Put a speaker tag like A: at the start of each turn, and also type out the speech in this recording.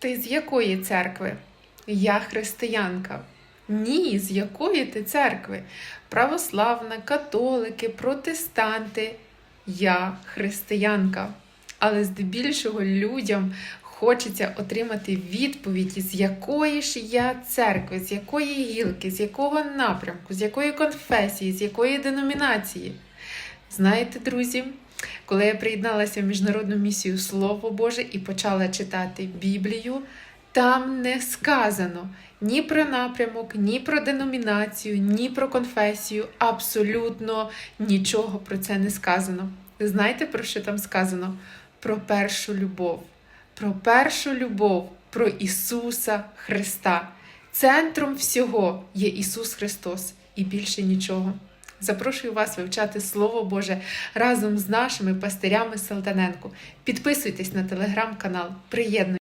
A: Ти з якої церкви? Я християнка. Ні, з якої ти церкви? Православна, католики, протестанти. Я християнка. Але здебільшого людям хочеться отримати відповідь, з якої ж я церкви, з якої гілки, з якого напрямку, з якої конфесії, з якої деномінації. Знаєте, друзі, коли я приєдналася в міжнародну місію Слово Боже і почала читати Біблію, там не сказано ні про напрямок, ні про деномінацію, ні про конфесію. Абсолютно нічого про це не сказано. Знаєте, про що там сказано? Про першу любов. Про першу любов, про Ісуса Христа. Центром всього є Ісус Христос і більше нічого. Запрошую вас вивчати Слово Боже разом з нашими пастирями Салтаненко. Підписуйтесь на телеграм-канал, приєднуйтесь.